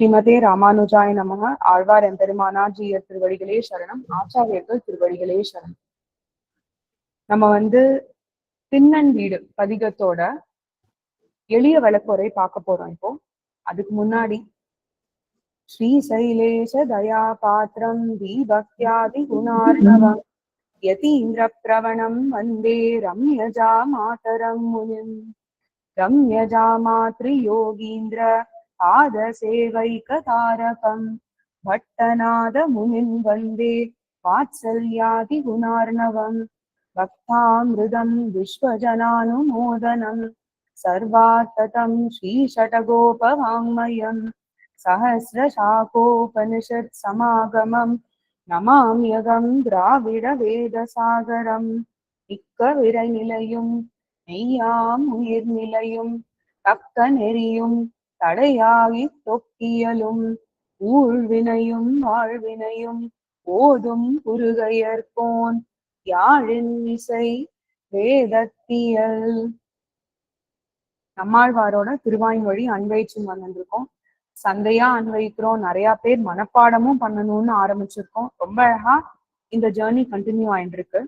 ஸ்ரீமதே ராமானுஜாய நமக. ஆழ்வார் எம்பெருமானாஜியர் திருவடிகளே சரணம். ஆச்சாரியர்கள் திருவடிகளே சரணம். நம்ம வந்து திண்ணன் வீடு பதிகத்தோட எளிய விளக்குறை பார்க்க போறோம் இப்போ. அதுக்கு முன்னாடி ஸ்ரீசைலேஷ தயா பாத்திரம் தீபக்தியாதி குணார்ணவம் யதீந்திர பிரவணம் வந்தே ரம்யஜா மாதரம் முனிம். ரம்யஜா மாத்ரி யோகீந்திர பாத சேவைக்க தாரகம். பட்டநாத முனின் வந்தே வாத்சல்யாதி குணார்ணவம். பக்தாமிருதம் விஸ்வஜனானுமோதனம். சர்வாத்ததம் ஸ்ரீஷடகோபவாங்மயம். சஹசிரசாகோபனிஷத் சமாகமம். நமாமியகம் திராவிட வேதசாகரம். மிக்க விரைநிலையும் மெய்யாம் உயிர்நிலையும் தக்க நெறியும் தடையாகி தொக்கியலும் ஊழ்வினையும் வாழ்வினையும் ஓதும் குறுகையற்போன் யாழின் இசை வேதத்தியல். நம்மாழ்வாரோட திருவாய்மொழி அன்வைச்சும் வந்திருக்கோம் சந்தையா அன்வைக்கிறோம் நிறைய பேர் மனப்பாடமும் பண்ணணும்னு ஆரம்பிச்சிருக்கோம். ரொம்ப அழகா இந்த ஜேர்னி கண்டினியூ ஆயிட்டு இருக்கு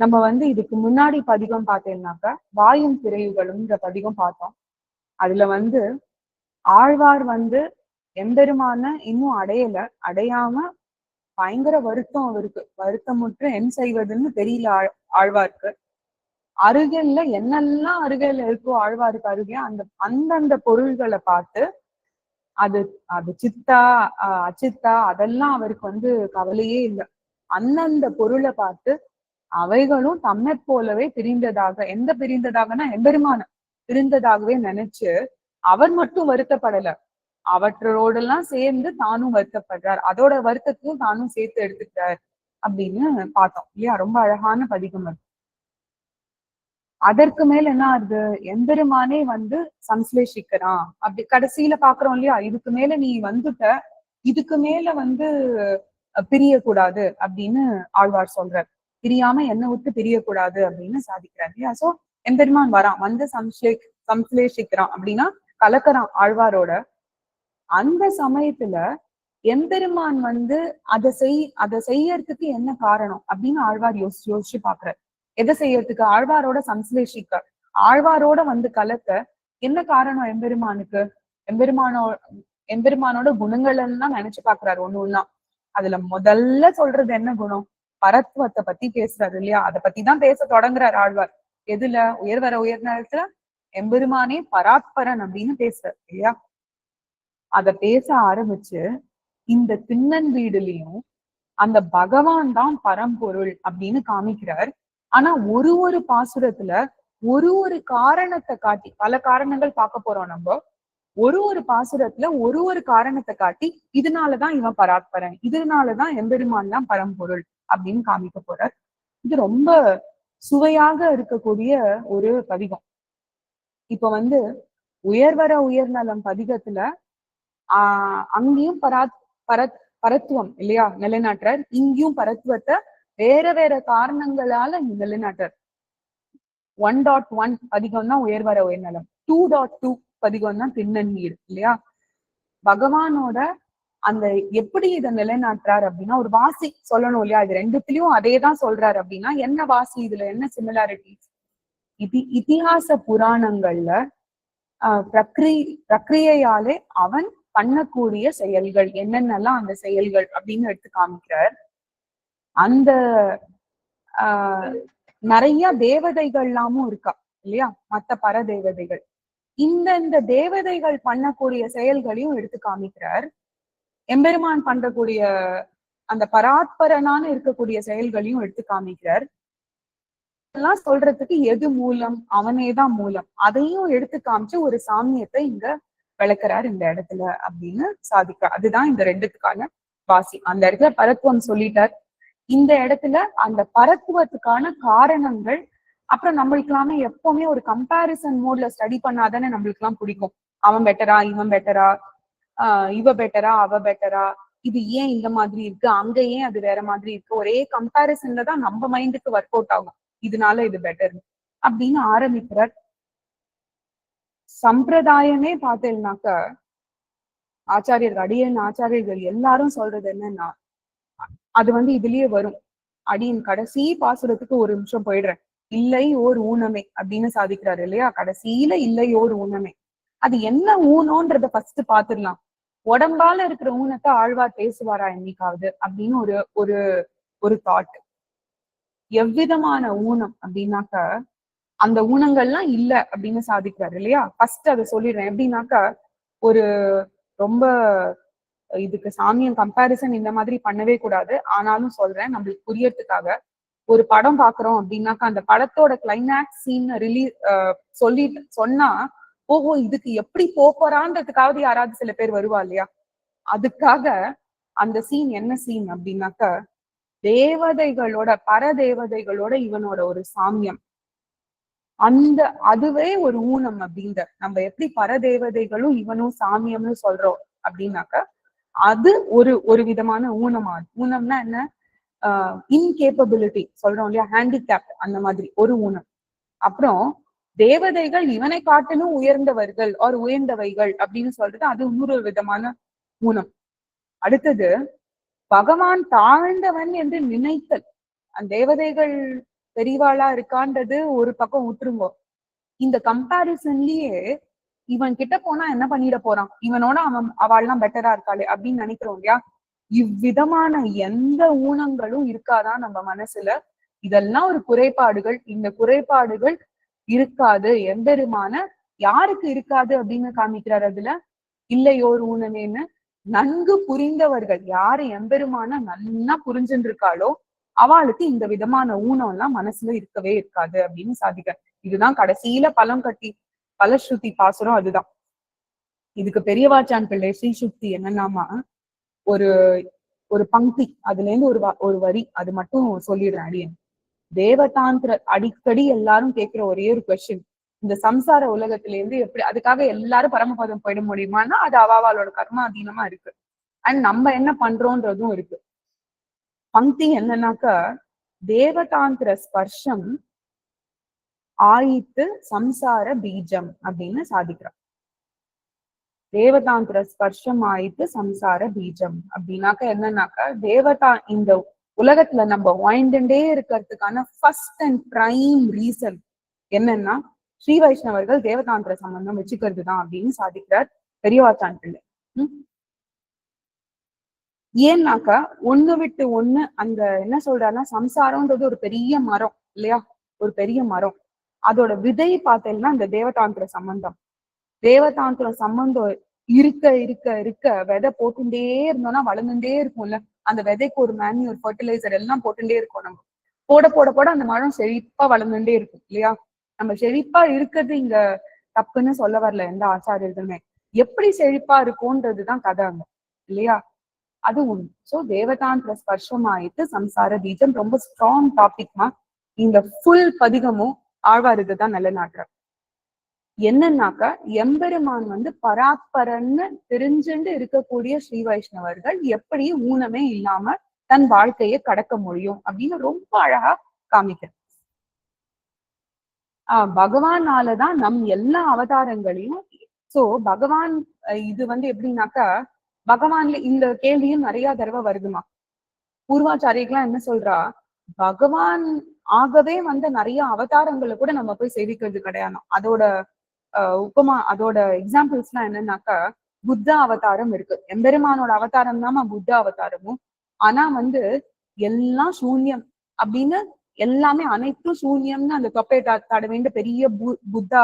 நம்ம வந்து இதுக்கு முன்னாடி பதிகம் பார்த்தேன்னாக்க வாயும் திரையுகளும்ன்ற பதிகம் பார்த்தோம். அதுல வந்து ஆழ்வார் வந்து எம்பெருமான இன்னும் அடையல. அடையாம பயங்கர வருத்தம் அவருக்கு. வருத்தமுற்று என் செய்வதுன்னு தெரியல ஆழ் ஆழ்வார்க்கு. அருகில்ல என்னெல்லாம் அருகில் இருக்கோ ஆழ்வாருக்கு அருகே அந்த அந்தந்த பொருள்களை பார்த்து அது அது சித்தா அஹ் அச்சித்தா அதெல்லாம் அவருக்கு வந்து கவலையே இல்லை. அந்தந்த பொருளை பார்த்து அவைகளும் தம்மை போலவே பிரிந்ததாக எந்த பிரிந்ததாகனா எம்பெருமான பிரிந்ததாகவே நினைச்சு அவர் மட்டும் வருத்தப்படல. அவற்றோடெல்லாம் சேர்ந்து தானும் வருத்தப்படுறார். அதோட வருத்தத்தையும் தானும் சேர்த்து எடுத்துக்கிறார் அப்படின்னு பார்த்தோம். இல்லையா? ரொம்ப அழகான பதிகம் அது. அதற்கு மேல என்ன ஆகுது? எம்பெருமானே வந்து சம்ஸ்லேஷிக்கிறான். அப்படி கடைசியில பாக்குறோம் இல்லையா? இதுக்கு மேல நீ வந்துட்ட இதுக்கு மேல வந்து பிரியக்கூடாது அப்படின்னு ஆழ்வார் சொல்றார். பிரியாம என்ன விட்டு பிரியக்கூடாது அப்படின்னு சாதிக்கிறார். இல்லையா? சோ எம்பெருமான் வரான். வந்து சம்ஸ்லே சம்ஸ்லேஷிக்கிறான். அப்படின்னா கலக்கறான் ஆழ்வாரோட. அந்த சமயத்துல எம்பெருமான் வந்து அதை செய் அதை செய்யறதுக்கு என்ன காரணம் அப்படின்னு ஆழ்வார் யோசிச்சு யோசிச்சு பாக்குறாரு எதை செய்யறதுக்கு? ஆழ்வாரோட சம்ஸ்லேஷிக்க. ஆழ்வாரோட வந்து கலக்க என்ன காரணம் எம்பெருமானுக்கு? எம்பெருமானோ எம்பெருமானோட குணங்கள் எல்லாம் நினைச்சு பாக்குறாரு ஒண்ணு ஒண்ணா. அதுல முதல்ல சொல்றது என்ன குணம்? பரத்துவத்தை பத்தி பேசுறாரு இல்லையா? அதை பத்தி தான் பேச தொடங்குறாரு ஆழ்வார். எதுல? உயர்வர உயர்நலத்துல எம்பெருமானே பராத்பரன் அப்படின்னு பேசுறாரு இல்லையா? அத பேச ஆரம்பிச்சு இந்த திண்ணன் வீடுலயும் அந்த பகவான் தான் பரம்பொருள் அப்படின்னு காமிக்கிறார். ஆனா ஒரு ஒரு பாசுரத்துல ஒரு ஒரு காரணத்தை காட்டி பல காரணங்கள் பார்க்க போறோம் நம்ம. ஒரு ஒரு பாசுரத்துல ஒரு ஒரு காரணத்தை காட்டி இதனாலதான் இவன் பராத்பரன் இதனாலதான் எம்பெருமான் தான் பரம்பொருள் அப்படின்னு காமிக்க போறார். இது ரொம்ப சுவையாக இருக்கக்கூடிய ஒரு பதிகம். இப்ப வந்து உயர்வர உயர்நலம் பதிகத்துல ஆஹ் அங்கேயும் பராத் பரத் பரத்துவம் இல்லையா? நிலைநாட்டுறார். இங்கேயும் பரத்துவத்தை வேற வேற காரணங்களால நிலைநாட்டுறார். ஒன் டாட் ஒன் பதிகம் தான் உயர்வர உயர்நலம் டூ டாட் டூ பதிகம் தான் திண்ணன் நீர் இல்லையா? பகவானோட அந்த எப்படி இதை நிலைநாட்டுறாரு அப்படின்னா ஒரு வாசி சொல்லணும் இல்லையா? இது ரெண்டுத்திலயும் அதே தான் சொல்றாரு அப்படின்னா என்ன வாசி இதுல? என்ன சிமிலாரிட்டிஸ் இது இதிகாச புராணங்கள்ல ஆஹ் பிரக்ரி பிரக்ரியையாலே அவன் பண்ணக்கூடிய செயல்கள் என்னென்னலாம் அந்த செயல்கள் அப்படின்னு எடுத்து காமிக்கிறார். அந்த ஆஹ் நிறைய தேவதைகள்லாமும் இருக்கா இல்லையா? மத்த பர தேவதைகள் இந்த இந்த தேவதைகள் பண்ணக்கூடிய செயல்களையும் எடுத்து காமிக்கிறார். எம்பெருமான் பண்றக்கூடிய அந்த பராத்பரனான இருக்கக்கூடிய செயல்களையும் எடுத்து காமிக்கிறார். இதெல்லாம் சொல்றதுக்கு எது மூலம்? அவனேதான் மூலம். அதையும் எடுத்து காமிச்சு ஒரு சாமியத்தை இங்க விளக்குறார் இந்த இடத்துல அப்படின்னு சாதிக்க அதுதான் இந்த ரெண்டுத்துக்கான வாசி. அந்த இடத்துல பரத்துவம் சொல்லிட்டார். இந்த இடத்துல அந்த பரத்துவத்துக்கான காரணங்கள் அப்புறம் நம்மளுக்கு எல்லாமே எப்பவுமே ஒரு கம்பாரிசன் மோட்ல ஸ்டடி பண்ணாதானே நம்மளுக்கு எல்லாம் பிடிக்கும். அவன் பெட்டரா இவன் பெட்டரா ஆஹ் இவ பெட்டரா அவ பெட்டரா இது ஏன் இந்த மாதிரி இருக்கு அங்க ஏன் அது வேற மாதிரி இருக்கு. ஒரே கம்பாரிசன்ல தான் நம்ம மைண்டுக்கு ஒர்க் அவுட் ஆகும். இதனால இது பெட்டர் அப்படின்னு ஆரம்பிக்கிறார். சம்பிரதாயமே பார்த்தேன்னாக்க ஆச்சாரியர்கள் அடியன் ஆச்சாரியர்கள் எல்லாரும் சொல்றது என்னன்னா அது வந்து இதுலயே வரும். அடியின் கடைசி பாசுரத்துக்கு ஒரு நிமிஷம் போயிடுறேன். இல்லை ஓர் ஊனமே அப்படின்னு சாதிக்கிறாரு இல்லையா? கடைசியில இல்லை ஓர் ஊனமே. அது என்ன ஊனோன்றத ஃபர்ஸ்ட் பாத்துடலாம். உடம்பால இருக்கிற ஊனத்தை ஆழ்வார் பேசுவாரா என்னைக்காவது அப்படின்னு ஒரு ஒரு ஒரு தாட் எவ்விதமான ஊனம் அப்படின்னாக்க அந்த ஊனங்கள்லாம் இல்ல அப்படின்னு சாதிக்கிறாரு இல்லையா? ஃபர்ஸ்ட் அதை சொல்லிடுறேன். எப்படின்னாக்கா ஒரு ரொம்ப இதுக்கு சாமியம் கம்பாரிசன் இந்த மாதிரி பண்ணவே கூடாது. ஆனாலும் சொல்றேன் நம்மளுக்கு புரியறதுக்காக. ஒரு படம் பாக்குறோம் அப்படின்னாக்கா அந்த படத்தோட கிளைமேக்ஸ் சீன் ரிலீஸ் சொல்லி சொன்னா ஓஹோ இதுக்கு எப்படி போறான்றதுக்காவது யாராவது சில பேர் வருவா இல்லையா? அதுக்காக அந்த சீன் என்ன சீன் அப்படின்னாக்க தேவதைகளோட பரதேவதைகளோட இவனோட ஒரு சாமியம். அந்த அதுவே ஒரு ஊனம் அப்படின்ற நம்ம எப்படி பரதேவதைகளும் இவனும் சாமியம்னு சொல்றோம் அப்படின்னாக்க அது ஒரு ஒரு விதமான ஊனமா ஊனம்னா என்ன? இன்கேப்பபிலிட்டி சொல்றோம் இல்லையா? ஹேண்டிகேப் அந்த மாதிரி ஒரு ஊனம். அப்புறம் தேவதைகள் இவனை காட்டிலும் உயர்ந்தவர்கள் ஒரு உயர்ந்தவைகள் அப்படின்னு சொல்றது அது இன்னொரு விதமான ஊனம். அடுத்தது பகவான் தாழ்ந்தவன் என்று நினைத்தல். அந்த தேவதைகள் பெரிவாளா இருக்கான்றது ஒரு பக்கம் விட்டுருங்கோ இந்த கம்பாரிசன்லயே இவன் கிட்ட போனா என்ன பண்ணிட போறான்? இவனோட அவன் அவள்லாம் பெட்டரா இருக்காளே அப்படின்னு நினைக்கிறோம் இல்லையா? இவ்விதமான எந்த ஊனங்களும் இருக்காதான் நம்ம மனசுல. இதெல்லாம் ஒரு குறைபாடுகள். இந்த குறைபாடுகள் இருக்காது. எம்பெருமான யாருக்கு இருக்காது அப்படின்னு காமிக்கிறார் அதுல? இல்லையோர் ஊனமேன்னு நன்கு புரிந்தவர்கள் யாரு எம்பெருமான நல்லா புரிஞ்சுட்டு இருக்காளோ அவளுக்கு இந்த விதமான ஊனம் எல்லாம் மனசுல இருக்கவே இருக்காது அப்படின்னு சாதிக்க இதுதான் கடைசியில பலம் கட்டி பலஸ்ருதி பாசுரம் அதுதான். இதுக்கு பெரியவாச்சான் பிள்ளை ஸ்ரீசுக்தி என்னன்னாமா ஒரு ஒரு பங்கி அதுல இருந்து ஒரு ஒரு வரி அது மட்டும் சொல்லிடுறேன் அடியன். தேவதாந்திர அடிக்கடி எல்லாரும் கேட்கிற ஒரே ஒரு கொஸ்டின் இந்த சம்சார உலகத்துல இருந்து எப்படி அதுக்காக எல்லாரும் பரமபதம் போயிட முடியுமான்னா அது அவாவாலோட கர்ம அதீனமா இருக்கு. அண்ட் நம்ம என்ன பண்றோன்றதும் இருக்கு. பங்கி என்னன்னாக்கா தேவதாந்திர ஸ்பர்ஷம் ஆயித்து சம்சார பீஜம் அப்படின்னு சாதிக்கிறான் தேவதாந்திர ஸ்பர்ஷம் ஆயித்து சம்சார பீஜம் அப்படின்னாக்க என்னன்னாக்கா தேவதா இந்த உலகத்துல நம்ம வாய்ண்டே இருக்கிறதுக்கான ஃபர்ஸ்ட் அண்ட் பிரைம் ரீசன் என்னன்னா ஸ்ரீ வைஷ்ணவர்கள் தேவதாந்திர சம்பந்தம் வச்சுக்கிறது தான் அப்படின்னு சாதிக்கிறார் பெரியவாச்சான் பிள்ளை. ஏன்னாக்கா ஒண்ணு விட்டு ஒண்ணு அந்த என்ன சொல்றாருன்னா சம்சாரம்ன்றது ஒரு பெரிய மரம் இல்லையா? ஒரு பெரிய மரம். அதோட விதை பார்த்தேன்னா இந்த தேவதாந்திர சம்பந்தம். தேவதாந்திர சம்பந்தம் இருக்க இருக்க இருக்க விதை போட்டுட்டே இருந்தோம்னா வளர்ந்துட்டே இருக்கும்ல. அந்த விதைக்கு ஒரு மேன்யூர் ஃபர்டிலைசர் எல்லாம் போட்டுட்டே இருக்கும் நம்ம. போட போட போட அந்த மரம் செழிப்பா வளர்ந்துட்டே இருக்கும் இல்லையா? நம்ம செழிப்பா இருக்கிறது இங்க தப்புன்னு சொல்ல வரல எந்த ஆச்சாரியர்களுமே. எப்படி செழிப்பா இருக்கும்ன்றதுதான் கதை அங்க இல்லையா? அது ஒண்ணு சோ தேவதாந்திர ஸ்பர்ஷம் ஆயிட்டு சம்சார பீஜம் ரொம்ப ஸ்ட்ராங் டாபிக்மா இந்த ஃபுல் பதிகமும் ஆழ்வாருக்கு தான் நல்ல என்னன்னாக்க எம்பெருமான் வந்து பராத்பரன்னு தெரிஞ்சுண்டு இருக்கக்கூடிய ஸ்ரீ வைஷ்ணவர்கள் எப்படி ஊனமே இல்லாம தன் வாழ்க்கையை கடக்க முடியும் அப்படின்னு ரொம்ப அழகா காமிக்க ஆஹ் பகவானாலதான் நம் எல்லா அவதாரங்களையும் சோ பகவான் இது வந்து எப்படின்னாக்கா பகவான்ல இந்த கேள்வியும் நிறைய தடவை வருதுமா? பூர்வாச்சாரியெல்லாம் என்ன சொல்றா? பகவான் ஆகவே வந்த நிறைய அவதாரங்களை கூட நம்ம போய் சேவிக்கிறது கிடையாது அதோட உப்பமா அதோட எக்ஸாம்பிள்ஸ் எல்லாம் என்னன்னாக்கா புத்த அவதாரம் இருக்கு. எம்பெருமானோட அவதாரம் தான் புத்த அவதாரமும். ஆனா வந்து எல்லாம் சூன்யம் அப்படின்னு எல்லாமே அனைத்தும் சூன்யம்னு அந்த தொப்பை தாட வேண்டிய பெரிய புத்தா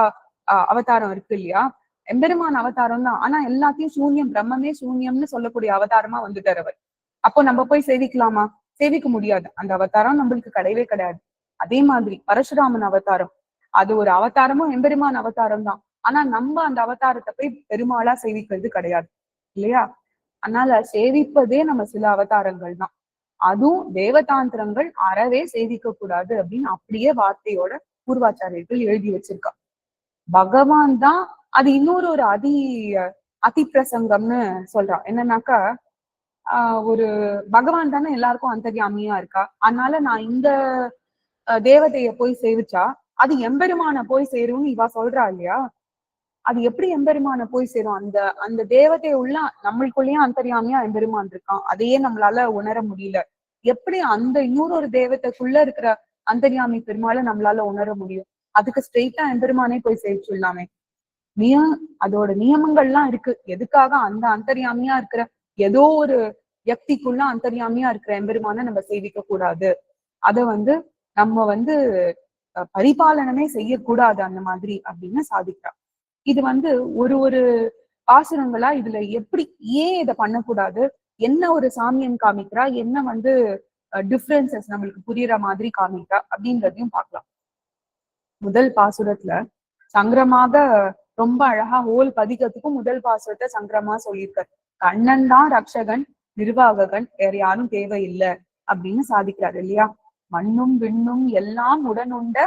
அவதாரம் இருக்கு இல்லையா? எம்பெருமான் அவதாரம் தான். ஆனா எல்லாத்தையும் சூன்யம் பிரம்மமே சூன்யம்னு சொல்லக்கூடிய அவதாரமா வந்துட்டார் அவர். அப்போ நம்ம போய் சேவிக்கலாமா? சேவிக்க முடியாது. அந்த அவதாரம் நம்மளுக்கு கிடையவே கிடையாது. அதே மாதிரி பரசுராமன் அவதாரம். அது ஒரு அவதாரமும் எம்பெருமான் அவதாரம் தான். ஆனா நம்ம அந்த அவதாரத்தை போய் பெருமாளா சேவிக்கிறது கிடையாது. இல்லையா? அதனால சேவிப்பதே நம்ம சில அவதாரங்கள் தான். அதுவும் தேவதாந்திரங்கள் அறவே சேவிக்க கூடாது அப்படின்னு அப்படியே வார்த்தையோட பூர்வாச்சாரியர்கள் எழுதி வச்சிருக்கா. பகவான் தான் அது இன்னொரு ஒரு அதி அதி பிரசங்கம்னு சொல்றான் என்னன்னாக்கா ஆஹ் ஒரு பகவான் தானே எல்லாருக்கும் அந்தரியாமியா இருக்கா? அதனால நான் இந்த தேவதைய போய் சேவிச்சா அது எம்பெருமான போய் சேரும்னு இவா சொல்றா இல்லையா? அது எப்படி எம்பெருமான போய் சேரும்? அந்த அந்த தேவதை உள்ள நம்மளுக்குள்ளேயும் அந்தரியாமையா எம்பெருமான் இருக்கான். அதையே நம்மளால உணர முடியல. எப்படி அந்த இன்னொரு தேவத்தைக்குள்ள இருக்கிற அந்தரியாமி பெருமாளை நம்மளால உணர முடியும்? அதுக்கு ஸ்ட்ரெயிட்டா எம்பெருமானே போய் சேர்த்துடலாமே நிய அதோட நியமங்கள்லாம் இருக்கு. எதுக்காக அந்த அந்தரியாமியா இருக்கிற ஏதோ ஒரு யக்திக்குள்ள அந்தரியாமியா இருக்கிற எம்பெருமான நம்ம சேவிக்க கூடாது. அத வந்து நம்ம வந்து பரிபாலனமே செய்யக்கூடாது அந்த மாதிரி அப்படின்னு சாதிக்கிறான். இது வந்து ஒரு ஒரு பாசுரங்களா இதுல எப்படி ஏன் இதை பண்ணக்கூடாது? என்ன ஒரு சாமியம் காமிக்கிறா? என்ன வந்து டிஃப்ரென்சஸ் நம்மளுக்கு புரியுற மாதிரி காமிக்கிறா? அப்படின்றதையும் பார்க்கலாம். முதல் பாசுரத்துல சங்கரமாக ரொம்ப அழகா ஓல் பதிகத்துக்கும் முதல் பாசுரத்தை சங்கரமா சொல்லியிருக்காரு. கண்ணன் தான் ரக்ஷகன் நிர்வாககன் வேற யாரும் தேவையில்லை அப்படின்னு சாதிக்கிறாரு இல்லையா? மண்ணும் விண்ணும் எல்லாம் உடனுண்ட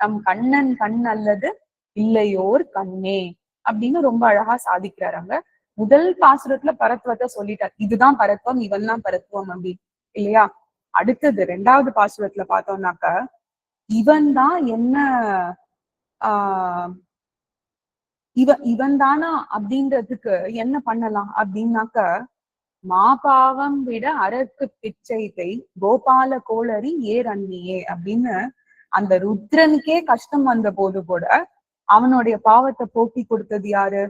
நம் கண்ணன் கண் அல்லது இல்லையோர் கண்ணே அப்படின்னு ரொம்ப அழகா சாதிக்கிறாராங்க. முதல் பாசுரத்துல பரத்துவத்தை சொல்லிட்டார். இதுதான் பரத்துவம் இவன் தான் பரத்துவம் அப்படின்னு இல்லையா? அடுத்தது ரெண்டாவது பாசுரத்துல பார்த்தோம்னாக்க இவன் தான் என்ன ஆஹ் இவ இவன் தானா அப்படின்றதுக்கு என்ன பண்ணலாம் அப்படின்னாக்க மாபாவம் விட அரக்கு பிச்சைத்தை கோபால கோளரி ஏர் அண்ணியே அப்படின்னு அந்த ருத்ரனுக்கே கஷ்டம் வந்த போது கூட அவனுடைய பாவத்தை போக்கி கொடுத்தது யாரு?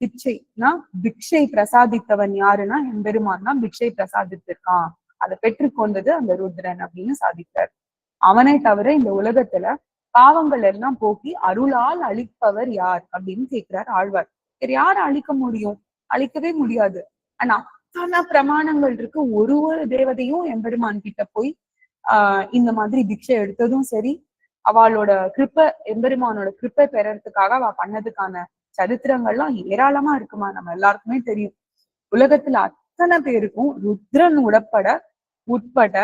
பிச்சைனா பிக்ஷை பிரசாதித்தவன் யாருன்னா எம்பெருமான் தான் பிக்ஷை பிரசாதித்திருக்கான். அதை பெற்றுக்கொண்டது அந்த ருத்ரன் அப்படின்னு சாதித்தார். அவனை தவிர இந்த உலகத்துல பாவங்கள் எல்லாம் போக்கி அருளால் அழிப்பவர் யார் அப்படின்னு கேட்கிறார் ஆழ்வார். வேற யார் அழிக்க முடியும்? அழிக்கவே முடியாது. ஆனா அத்தனை பிரமாணங்கள் இருக்கு. ஒரு ஒரு தேவதையும் எம்பெருமான் கிட்ட போய் ஆஹ் இந்த மாதிரி பிக்ஷை எடுத்ததும் சரி அவளோட கிருப்ப எம்பெருமானோட கிருப்பை பெறறதுக்காக அவ பண்ணதுக்கான சரித்திரங்கள்லாம் ஏராளமா இருக்குமா? நம்ம எல்லாருக்குமே தெரியும். உலகத்துல அத்தனை பேருக்கும் ருத்ரன் உடப்பட உட்பட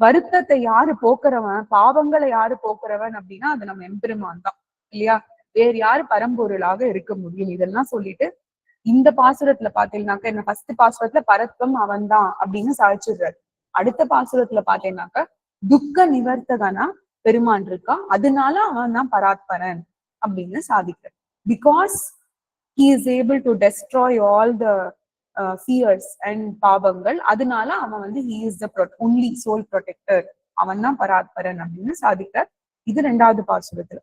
வருத்தத்தை யாரு போக்குறவன் பாவங்களை யாரு போக்குறவன் அப்படின்னா அது நம்ம எம்பெருமான் தான். இல்லையா? வேறு யாரு பரம்பொருளாக இருக்க முடியும்? இதெல்லாம் சொல்லிட்டு இந்த பாசுரத்துல பாத்தீங்கன்னாக்க என்ன ஃபர்ஸ்ட் பாசுரத்துல பரத்வம் அவன் தான் அப்படின்னு சாதிச்சிடுறாரு. அடுத்த பாசுரத்துல பாத்தீங்கன்னாக்க துக்க நிவர்த்தகனா பெருமான் இருக்கா? அதனால அவன் தான் பராத்பரன் அப்படின்னு சாதிக்கிறான் because he is able to destroy all the fears and பாவங்கள் அதனால அவன் வந்து he is the only soul protector அவன் தான் பராத்பரன் அப்படின்னு சாதிக்கிறார். இது ரெண்டாவது பாசுரத்துல.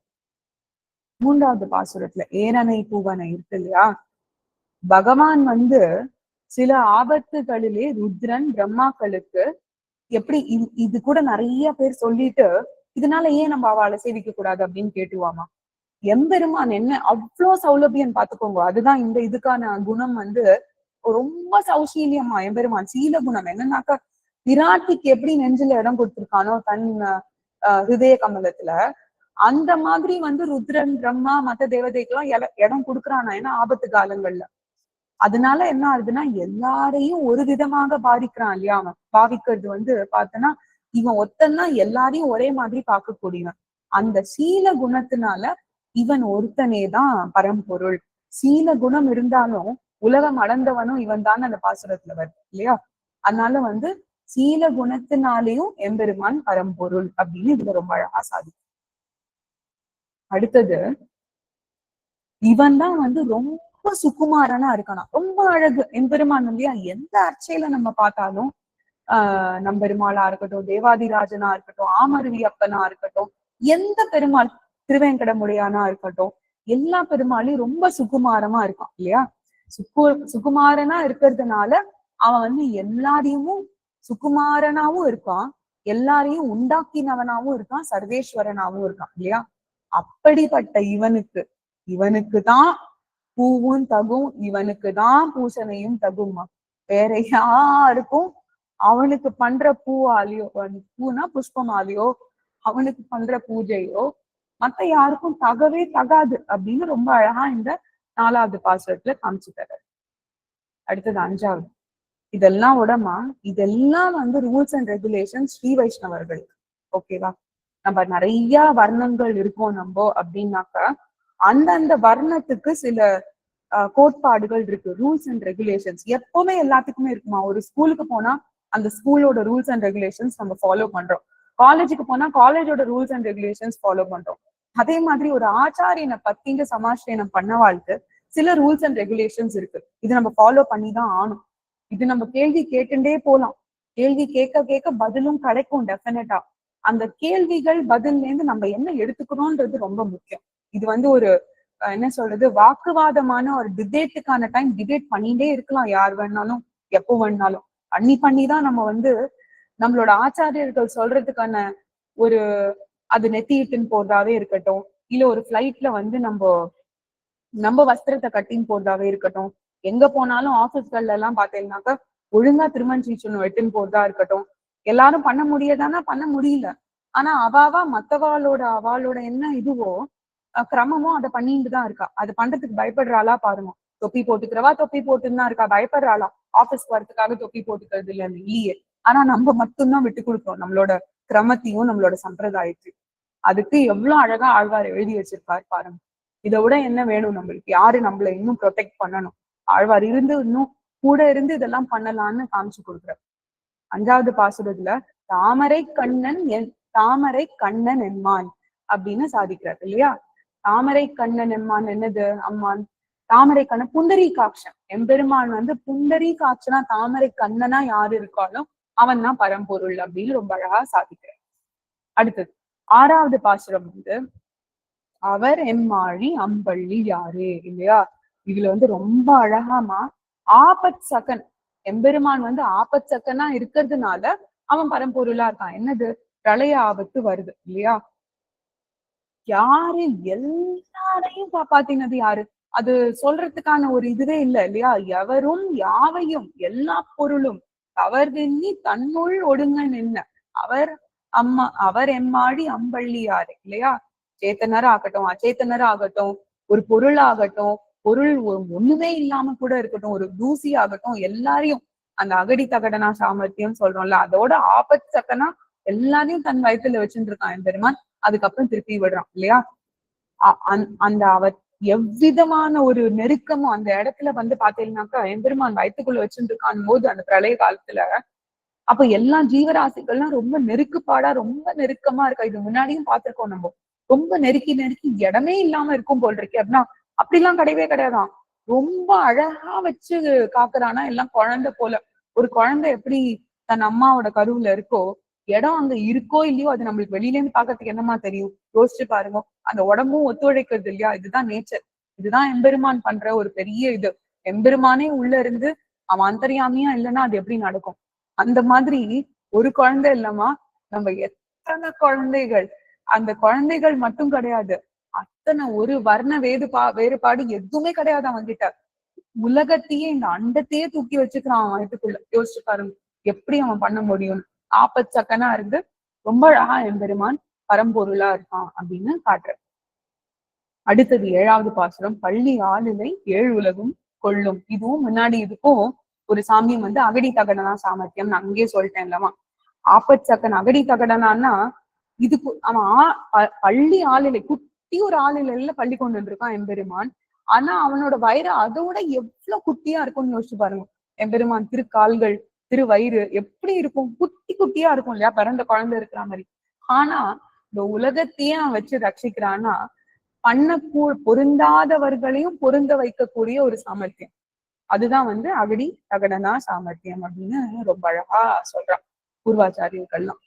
மூன்றாவது பாசுரத்துல ஏரனை பூவனை இருக்கு இல்லையா? பகவான் வந்து சில ஆபத்துகளிலே ருத்ரன் பிரம்மாக்களுக்கு எப்படி இது கூட நிறைய பேர் சொல்லிட்டு இதனால ஏன் நம்ம அவளை சேவிக்க கூடாது அப்படின்னு கேட்டுவாமா? எம்பெருமான் என்ன அவ்வளோ சௌலபியம் பாத்துக்கோங்க அதுதான் இந்த இதுக்கான குணம் வந்து ரொம்ப சௌசீலியமா எம்பெருமான் சீல குணம். என்னன்னாக்கா பிராட்டிக்கு எப்படி நெஞ்சில இடம் கொடுத்திருக்கானோ தன் ஹிருதய கமலத்துல அந்த மாதிரி வந்து ருத்ரன் பிரம்மா மத்த தேவதைக்கெல்லாம் இடம் கொடுக்குறானா? ஏன்னா ஆபத்து காலங்கள்ல. அதனால என்ன ஆகுதுன்னா எல்லாரையும் ஒரு விதமாக பாதிக்கிறான் இல்லையா அவன். பாவிக்கிறது வந்து பார்த்தோன்னா இவன் ஒத்தன்னா எல்லாரையும் ஒரே மாதிரி பார்க்கக்கூடியவன். அந்த சீல குணத்தினால இவன் ஒருத்தனே தான் பரம்பொருள். சீல குணம் இருந்தாலும் உலகம் அளந்தவனும் இவன் தான் அந்த பாசுரத்துல வருது இல்லையா? அதனால வந்து சீல குணத்தினாலேயும் எம்பெருமான் பரம்பொருள் அப்படின்னு இதுல ரொம்ப அழகா சாதிக்கும் அடுத்தது இவன் தான் வந்து ரொம்ப சுகுமாரனா இருக்கானா ரொம்ப அழகு. எம்பெருமான் இல்லையா? எந்த அர்ச்சையில நம்ம பார்த்தாலும் ஆஹ் நம்பெருமாளா இருக்கட்டும் தேவாதிராஜனா இருக்கட்டும் ஆமருவி அப்பனா இருக்கட்டும் எந்த பெருமாள் திருவேங்கடமுடையானா இருக்கட்டும் எல்லா பெருமாளையும் ரொம்ப சுகுமாரமா இருக்கான் இல்லையா? சுகு சுகுமாரனா இருக்கிறதுனால அவன் வந்து எல்லாரையும் சுகுமாரனாவும் இருக்கான் எல்லாரையும் உண்டாக்கினவனாவும் இருக்கான் சர்வேஸ்வரனாவும் இருக்கான் இல்லையா? அப்படிப்பட்ட இவனுக்கு இவனுக்கு தான் பூவும் தகும் இவனுக்கு தான் பூசணையும் தகுமா. வேற யாருக்கும் அவனுக்கு பண்ற பூவாலியோ பூனா புஷ்பமாலேயோ அவனுக்கு பண்ற பூஜையோ மத்த யாருக்கும் தகவே தகாது அப்படின்னு ரொம்ப அழகா இந்த நாலாவது பாசுரத்துல காமிச்சுட்டாரு. அடுத்தது அஞ்சாவது. இதெல்லாம் உடமா இதெல்லாம் வந்து ரூல்ஸ் அண்ட் ரெகுலேஷன் ஸ்ரீ வைஷ்ணவர்களுக்கு ஓகேவா நம்ம நிறைய வர்ணங்கள் இருக்கோம் நம்ம அப்படின்னாக்கா அந்தந்த வர்ணத்துக்கு சில கோட்பாடுகள் இருக்கு. ரூல்ஸ் அண்ட் ரெகுலேஷன்ஸ் எப்பவுமே எல்லாத்துக்குமே இருக்குமா? ஒரு ஸ்கூலுக்கு போனா அந்த ஸ்கூலோட ரூல்ஸ் அண்ட் ரெகுலேஷன்ஸ் நம்ம ஃபாலோ பண்றோம். காலேஜுக்கு போனா காலேஜோட ரூல்ஸ் அண்ட் ரெகுலேஷன்ஸ் ஃபாலோ பண்றோம். அதே மாதிரி ஒரு ஆச்சாரியனை பத்திங்க சமாஷ்டனம் பண்ணவாளுக்கு சில ரூல்ஸ் அண்ட் ரெகுலேஷன்ஸ் இருக்கு. இது நம்ம ஃபாலோ பண்ணி தான் ஆகணும். இது நம்ம கேள்வி கேட்டுட்டே போலாம். கேள்வி கேட்க கேட்க பதிலும் கிடைக்கும் டெஃபினட்டா அந்த கேள்விகள் பதில்ல இருந்து நம்ம என்ன எடுத்துக்கணும்ன்றது ரொம்ப முக்கியம். இது வந்து ஒரு என்ன சொல்றது வாக்குவாதமான ஒரு டிபேட்டுக்கான டைம் டிபேட் பண்ணிட்டே இருக்கலாம். யார் வேணாலும் எப்போ வேணாலும். பண்ணி பண்ணி தான் நம்ம வந்து நம்மளோட ஆச்சாரியர்கள் சொல்றதுக்கான ஒரு அது நெத்தியிட்டுன்னு போறதாவே இருக்கட்டும். இல்ல ஒரு ஃபிளைட்ல வந்து நம்ம நம்ம வஸ்திரத்தை கட்டின்னு போறதாவே இருக்கட்டும். எங்க போனாலும் ஆபீஸ்கள்ல எல்லாம் பாத்தீங்கன்னாக்கா ஒழுங்கா திருமஞ்சீச்சணும் வெட்டுன்னு போறதா இருக்கட்டும். எல்லாரும் பண்ண முடியாதானா? பண்ண முடியல. ஆனா அவாவா மத்தவாளோட அவளோட என்ன இதுவோ கிரமமோ அதை பண்ணிட்டு தான் இருக்கா. அது பண்றதுக்கு பயப்படுறாளா பாருங்க. தொப்பி போட்டுக்கிறவா? தொப்பி போட்டுன்னு தான் இருக்கா? பயப்படுறாளா? ஆபீஸ்க்கு வரதுக்காக தொப்பி போட்டுக்கிறது இல்லைன்னு இல்லையே. ஆனா நம்ம மட்டும்தான் விட்டு கொடுப்போம் நம்மளோட கிரமத்தையும் நம்மளோட சம்பிரதாயத்தையும். அதுக்கு எவ்வளவு அழகா ஆழ்வார் எழுதி வச்சிருக்காரு பாருங்க. இதை விட என்ன வேணும் நம்மளுக்கு? யாரு நம்மள இன்னும் ப்ரொடெக்ட் பண்ணணும்? ஆழ்வார் இருந்து இன்னும் கூட இருந்து இதெல்லாம் பண்ணலாம்னு காமிச்சு கொடுக்குறார். அஞ்சாவது பாசுரத்துல தாமரை கண்ணன் என் தாமரை கண்ணன் எம்மான் அப்படின்னு சாதிக்கிறார் இல்லையா? தாமரை கண்ணன் எம்மான் என்னது அம்மான்? தாமரை கண்ணன் புண்டரி காட்சன் எம்பெருமான் வந்து புண்டரி காட்சனா தாமரை கண்ணனா யாரு இருக்காலும் அவன் தான் பரம்பொருள் அப்படின்னு ரொம்ப அழகா சாதிக்கிறார். அடுத்தது ஆறாவது பாசுரம் வந்து அவர் எம்மாழி அம்பள்ளி யாரு? இல்லையா? இதுல வந்து ரொம்ப அழகாமா ஆபத் சகன். எம்பெருமான் வந்து ஆபத் சக்கனா இருக்கிறதுனால அவன் பரம்பொருளா இருக்கான். என்னது? பிரளய ஆபத்து வருது இல்லையா? யாரு? எல்லாரையும் காப்பாத்தினது யாரு? அது சொல்றதுக்கான ஒரு இதுவே இல்ல இல்லையா? எவரும் யாவையும் எல்லா பொருளும் தவறுதென்னி தன்னுள் ஒடுங்க நின்ன. அவர் அம்மா அவர் எம்மாடி அம்பள்ளியாரு இல்லையா? சேத்தனர் ஆகட்டும் அச்சேத்தனர் ஆகட்டும் ஒரு பொருள் ஆகட்டும் பொருள் ஒண்ணுமே இல்லாம கூட இருக்கட்டும் ஒரு தூசி ஆகட்டும் எல்லாரையும் அந்த அகடி தகடனா சாமர்த்தியம் சொல்றோம்ல அதோட ஆபத் சக்கனா எல்லாரையும் தன் வயத்துல வச்சுட்டு இருக்கான் என் பெருமான். அதுக்கப்புறம் திருப்பி விடுறான் இல்லையா? அ- அந்த அவர் எவ்விதமான ஒரு நெருக்கமும் அந்த இடத்துல வந்து பாத்தீங்கன்னாக்கா எம்பெருமான் வயிற்றுக்குள்ள வச்சுருக்கான் போது அந்த பிரளய காலத்துல அப்ப எல்லா ஜீவராசிகள்லாம் ரொம்ப நெருக்குப்பாடா ரொம்ப நெருக்கமா இருக்கா? இது முன்னாடியும் பார்த்திருக்கோம் நம்ம. ரொம்ப நெருக்கி நெருக்கி இடமே இல்லாம இருக்கும் போல் இருக்கு. அப்படின்னா அப்படிலாம் கிடையவே கிடையாதான் ரொம்ப அழகா வச்சு காக்குறானா எல்லாம் குழந்தை போல. ஒரு குழந்தை எப்படி தன் அம்மாவோட கருவுல இருக்கோ இடம் அங்க இருக்கோ இல்லையோ அது நம்மளுக்கு வெளியில இருந்து பாக்கிறதுக்கு என்னமா தெரியும்? யோசிச்சு பாருங்க. அந்த உடம்பும் ஒத்துழைக்கிறது இல்லையா? இதுதான் நேச்சர் இதுதான் எம்பெருமான் பண்ற ஒரு பெரிய இது. எம்பெருமானே உள்ள இருந்து அவன் அந்தரியாமியா இல்லைன்னா அது எப்படி நடக்கும்? அந்த மாதிரி ஒரு குழந்தை இல்லமா நம்ம எத்தனை குழந்தைகள்? அந்த குழந்தைகள் மட்டும் கிடையாது. அத்தனை ஒரு வர்ண வேறுபா வேறுபாடு எதுவுமே கிடையாது அவன் கிட்ட உலகத்தையே இந்த அண்டத்தையே தூக்கி வச்சுக்கிறான் அவன் இதுக்குள்ள யோசிச்சு பாருங்க. எப்படி அவன் பண்ண முடியும்? ஆப்பத் சக்கனா இருந்து ரொம்ப அழகா எம்பெருமான் பரம்பொருளா இருக்கான் அப்படின்னு காட்டுற. அடுத்தது ஏழாவது பாசுரம் பள்ளி ஆளுநை ஏழு உலகும் கொள்ளும். இதுவும் முன்னாடி இதுக்கும் ஒரு சாமியம் வந்து அகடி தகடனா சாமர்த்தியம். நான் அங்கேயே சொல்லிட்டேன் இல்லவா ஆப்பத் சக்கன் அகடி தகடனான்னா இதுக்கு அவன் பள்ளி ஆளிலை குட்டி ஒரு ஆளிலையில பள்ளி கொண்டு வந்திருக்கான் எம்பெருமான். ஆனா அவனோட வயிறு அதோட எவ்வளவு குட்டியா இருக்கும்னு யோசிச்சு பாருங்க. எம்பெருமான் திருக்கால்கள் திரு வயிறு எப்படி இருக்கும்? குட்டி குட்டியா இருக்கும் இல்லையா? பிறந்த குழந்தை இருக்கிற மாதிரி. ஆனா இந்த உலகத்தையே அவன் வச்சு ரட்சிக்கிறான்னா பண்ண பொருந்தாதவர்களையும் பொருந்த வைக்கக்கூடிய ஒரு சாமர்த்தியம். அதுதான் வந்து அகடி தகடனா சாமர்த்தியம் அப்படின்னு ரொம்ப அழகா சொல்றான் பூர்வாச்சாரியர்கள்லாம்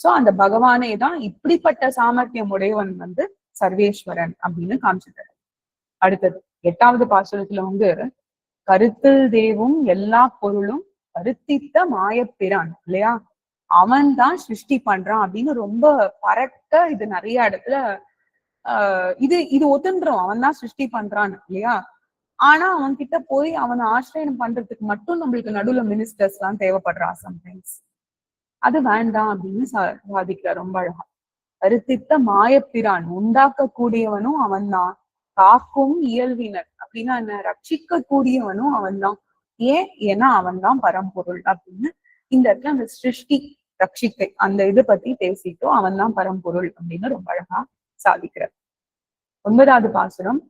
சோ அந்த பகவானே தான் இப்படிப்பட்ட சாமர்த்தியம் உடையவன் வந்து சர்வேஸ்வரன் அப்படின்னு காமிச்சிட்டாரு அடுத்தது எட்டாவது பாசுரத்துல வந்து கருத்தில் தேவும் எல்லா பொருளும் பருத்தித்த மாயப்பிரான் இல்லையா? அவன் தான் சிருஷ்டி பண்றான் அப்படின்னு ரொம்ப பறக்க இது நிறைய இடத்துல ஆஹ் இது இது ஒத்துன்றோம். அவன் தான் சிருஷ்டி பண்றான் இல்லையா? ஆனா அவன் கிட்ட போய் அவனை ஆசிரியம் பண்றதுக்கு மட்டும் நம்மளுக்கு நடுவுல மினிஸ்டர்ஸ் எல்லாம் தேவைப்படுறா சம்டைம்ஸ் அது வேண்டாம் அப்படின்னு சா- சாதிக்கிறார் ரொம்ப அழகா. கருத்தித்த மாயப்பிரான் உண்டாக்க கூடியவனும் அவன்தான். காக்கும் இயல்பினர் அப்படின்னா என்ன? ரட்சிக்க கூடியவனும் அவன்தான். ஏன்? ஏன்னா அவன் தான் பரம்பொருள் அப்படின்னு இந்த இடத்துல அந்த சிருஷ்டி ரட்சிக்கை அந்த இது பத்தி பேசிட்டோ அவன்தான் பரம்பொருள் அப்படின்னு ரொம்ப அழகா சாதிக்கிறார். ஒன்பதாவது பாசுரம்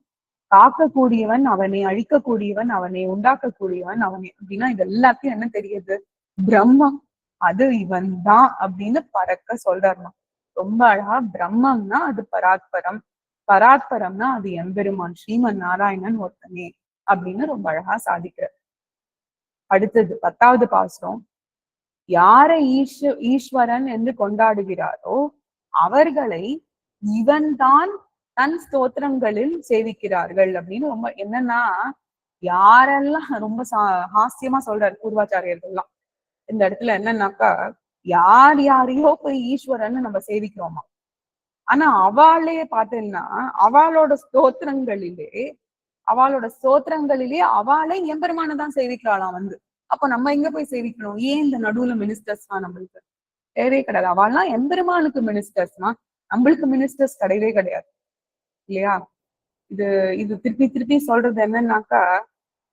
காக்கக்கூடியவன் அவனை அழிக்கக்கூடியவன் அவனை உண்டாக்கக்கூடியவன் அவனை அப்படின்னா இது எல்லாத்தையும் என்ன தெரியுது? பிரம்மம். அது இவன் தான் அப்படின்னு பறக்க சொல்றாருமா ரொம்ப அழகா பிரம்மம்னா அது பராத்பரம். பராத்பரம்னா அது எம்பெருமான் ஸ்ரீமன் நாராயணன் ஒருத்தனே அப்படின்னு ரொம்ப அழகா சாதிக்கிறார். அடுத்தது பத்தாவது பாசுரம். யாரை ஈஸ்வ ஈஸ்வரன் என்று கொண்டாடுகிறாரோ அவர்களை இவன்தான் தன் ஸ்தோத்திரங்களில் சேவிக்கிறார்கள் அப்படின்னு ரொம்ப என்னன்னா யாரெல்லாம் ரொம்ப சா- ஹாஸ்யமா சொல்றாரு பூர்வாச்சாரியர்கள்லாம் இந்த இடத்துல என்னன்னாக்கா யார் யாரையோ போய் ஈஸ்வரன் நம்ம சேவிக்கிறோமா? ஆனா அவளே பார்த்தீங்கன்னா அவளோட ஸ்தோத்திரங்களிலே அவளோட சோத்திரங்களிலே அவளே எம்பெருமான தான் சேவிக்கிறாளாம் வந்து. அப்ப நம்ம எங்க போய் சேவிக்கணும்? ஏன் இந்த நடுவுல மினிஸ்டர்ஸ் தான் நம்மளுக்கு தேவையே கிடையாது? அவள்லாம் எம்பெருமானுக்கு மினிஸ்டர்ஸ்னா நம்மளுக்கு மினிஸ்டர்ஸ் கிடையவே கிடையாது. இல்லையா? இது இது திருப்பி திருப்பி சொல்றது என்னன்னாக்கா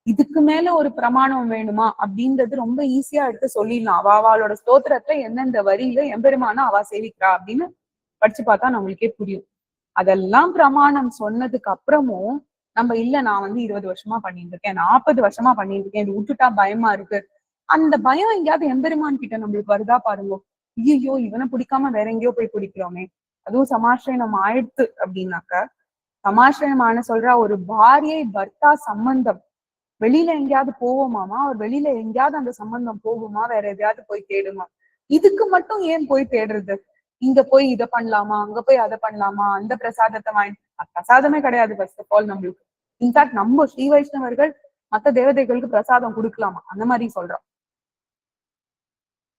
இதுக்கு மேல ஒரு பிரமாணம் வேணுமா அப்படின்றது ரொம்ப ஈஸியா எடுத்து சொல்லிடலாம். அவ அவளோட ஸ்தோத்திரத்துல எந்தெந்த வரியில எம்பெருமானா அவ சேவிக்கிறா அப்படின்னு படிச்சு பார்த்தா நம்மளுக்கே புரியும். அதெல்லாம் பிரமாணம் சொன்னதுக்கு அப்புறமும் நம்ம இல்ல நான் வந்து இருபது வருஷமா பண்ணிட்டு இருக்கேன் நாற்பது வருஷமா பண்ணிட்டு இருக்கேன் இது விட்டுட்டா பயமா இருக்கு. அந்த பயம் எங்கேயாவது எம்பெருமான் கிட்ட நம்மளுக்கு வருதா பாருங்க. ஐயோ இவனை பிடிக்காம வேற எங்கேயோ போய் பிடிக்கிறோமே. அதுவும் சமாசிரயம் ஆயிடுத்து அப்படின்னாக்க சமாசிரயமான சொல்ற ஒரு பாரியை பர்த்தா சம்பந்தம். வெளியில எங்கேயாவது போவோமாமா? அவர் வெளியில எங்கேயாவது அந்த சம்பந்தம் போகுமா? வேற எதையாவது போய் தேடுமா? இதுக்கு மட்டும் ஏன் போய் தேடுறது? இங்க போய் இத பண்ணலாமா? அங்க போய் அதை பண்ணலாமா? அந்த பிரசாதத்தை வாங்கி பிரசாதமே கிடையாது ஃபர்ஸ்ட் ஆஃப் ஆல் நம்மளுக்கு. இன்ஃபேக்ட் நம்ம ஸ்ரீ வைஷ்ணவர்கள் மத்த தேவதைகளுக்கு பிரசாதம் கொடுக்கலாமா? அந்த மாதிரி சொல்றோம்.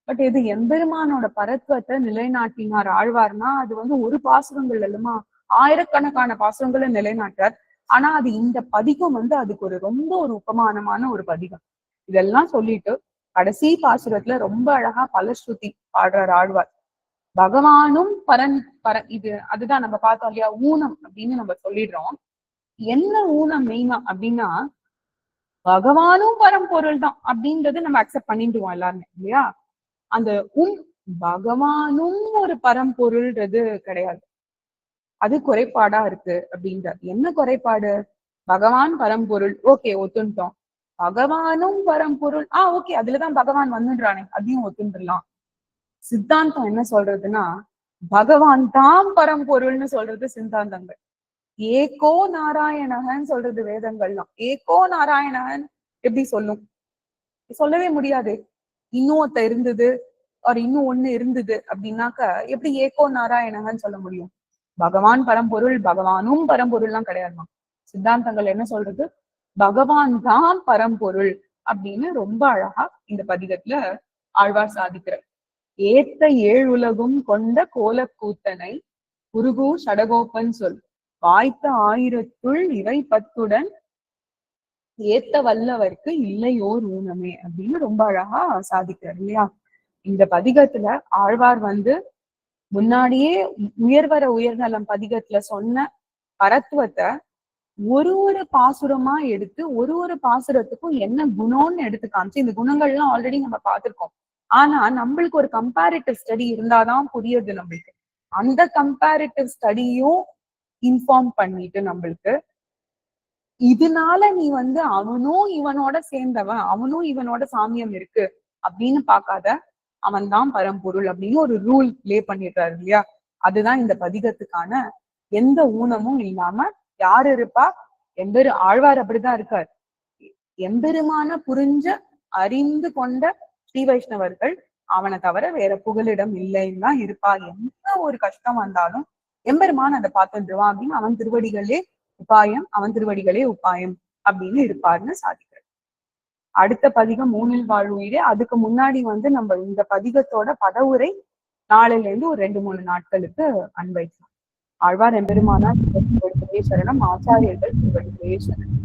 பட் இது எம்பெருமானோட பரத்துவத்தை நிலைநாட்டினார் ஆழ்வார்னா அது வந்து ஒரு பாசுரங்கள் இல்லமா ஆயிரக்கணக்கான பாசுரங்களை நிலைநாட்டார் ஆனா அது இந்த பதிகம் வந்து அதுக்கு ஒரு ரொம்ப ஒரு உபமானமான ஒரு பதிகம். இதெல்லாம் சொல்லிட்டு கடைசி பாசுரத்துல ரொம்ப அழகா பலஸ்ருதி பாடுறார் ஆழ்வார். பகவானும் பரன் பர இது அதுதான் நம்ம பார்த்தோம் இல்லையா ஊனம் அப்படின்னு நம்ம சொல்லிடுறோம். என்ன ஊனம் மெயினா அப்படின்னா பகவானும் பரம்பொருள் தான் அப்படின்றது நம்ம அக்செப்ட் பண்ணிடுவோம் எல்லாருமே இல்லையா? அந்த உம் பகவானும் ஒரு பரம்பொருள்ன்றது கிடையாது. அது குறைபாடா இருக்கு அப்படின்றார். என்ன குறைபாடு? பகவான் பரம்பொருள் ஓகே ஒத்துண்டோம் பகவானும் பரம்பொருள் ஆ ஓகே அதுலதான் பகவான் வந்துடுறானே அதையும் ஒத்துண்டுலாம் சித்தாந்தம் என்ன சொல்றதுன்னா பகவான் தான் பரம்பொருள்னு சொல்றது சித்தாந்தங்கள். ஏகோ நாராயணகன் சொல்றது வேதங்கள்லாம். ஏகோ நாராயணகன் எப்படி சொல்லும்? சொல்லவே முடியாது. இன்னும் ஒருத்த இருந்தது ஒரு இன்னும் ஒண்ணு இருந்தது அப்படின்னாக்க எப்படி ஏகோ நாராயணகன் சொல்ல முடியும்? பகவான் பரம்பொருள் பகவானும் பரம்பொருள்லாம் கிடையாதுமா? சித்தாந்தங்கள் என்ன சொல்றது? பகவான் தான் பரம்பொருள் அப்படின்னு ரொம்ப அழகா இந்த பதிகத்துல ஆழ்வார் சாதிக்கிறார். ஏத்த ஏழுலகும் கொண்ட கோலக்கூத்தனை குருகு சடகோப்பன் சொல். வாய்த்த ஆயிரத்துள் இவை பத்துடன் ஏத்த வல்லவர்க்கு இல்லையோர் ஊனமே அப்படின்னு ரொம்ப அழகா சாதிக்கிறார் இல்லையா? இந்த பதிகத்துல ஆழ்வார் வந்து முன்னாடியே உயர்வர உயர்நலம் பதிகத்துல சொன்ன பரத்துவத்தை ஒரு ஒரு பாசுரமா எடுத்து ஒரு ஒரு பாசுரத்துக்கும் என்ன குணம்னு எடுத்து காமிச்சு இந்த குணங்கள்லாம் ஆல்ரெடி நம்ம பார்த்திருக்கோம். ஆனா நம்மளுக்கு ஒரு கம்பேரிட்டிவ் ஸ்டடி இருந்தாதான் புரியுது நம்மளுக்கு. அந்த கம்பேரிட்டிவ் ஸ்டடியும் இன்ஃபார்ம் பண்ணிட்டு நம்மளுக்கு இதனால நீ வந்து அவனும் இவனோட சேர்ந்தவன் அவனும் இவனோட சாமியம் இருக்கு அப்படின்னு பார்க்காத அவன் தான் பரம்பொருள் அப்படின்னு ஒரு ரூல் ப்ளே பண்ணிடுறாரு இல்லையா? அதுதான் இந்த பதிகத்துக்கான எந்த ஊனமும் இல்லாம யார் இருப்பா? எம்பெரு ஆழ்வார் அப்படிதான் இருக்கார். எம்பெருமான புரிஞ்ச அறிந்து கொண்ட ஸ்ரீ வைஷ்ணவர்கள் அவனை தவிர வேற புகலிடம் இல்லைன்னு தான் இருப்பா. எந்த ஒரு கஷ்டம் வந்தாலும் எம்பெருமான் அதை பார்த்துடுவான் அப்படின்னு அவன் திருவடிகளே உபாயம் அவன் திருவடிகளே உபாயம் அப்படின்னு இருப்பார்னு சாதிக்கிறார் அடுத்த பதிகம் மூணில் வாழ்வுயிரே அதுக்கு முன்னாடி வந்து நம்ம இந்த பதிகத்தோட பதவுரை நாளையில இருந்து ஒரு ரெண்டு மூணு நாட்களுக்கு அன்வைக்கலாம் ஆழ்வார் எம்பெருமானார் திருவடிகளே சரணம். ஆச்சாரியர்கள் திருவடிகளே சரணம்.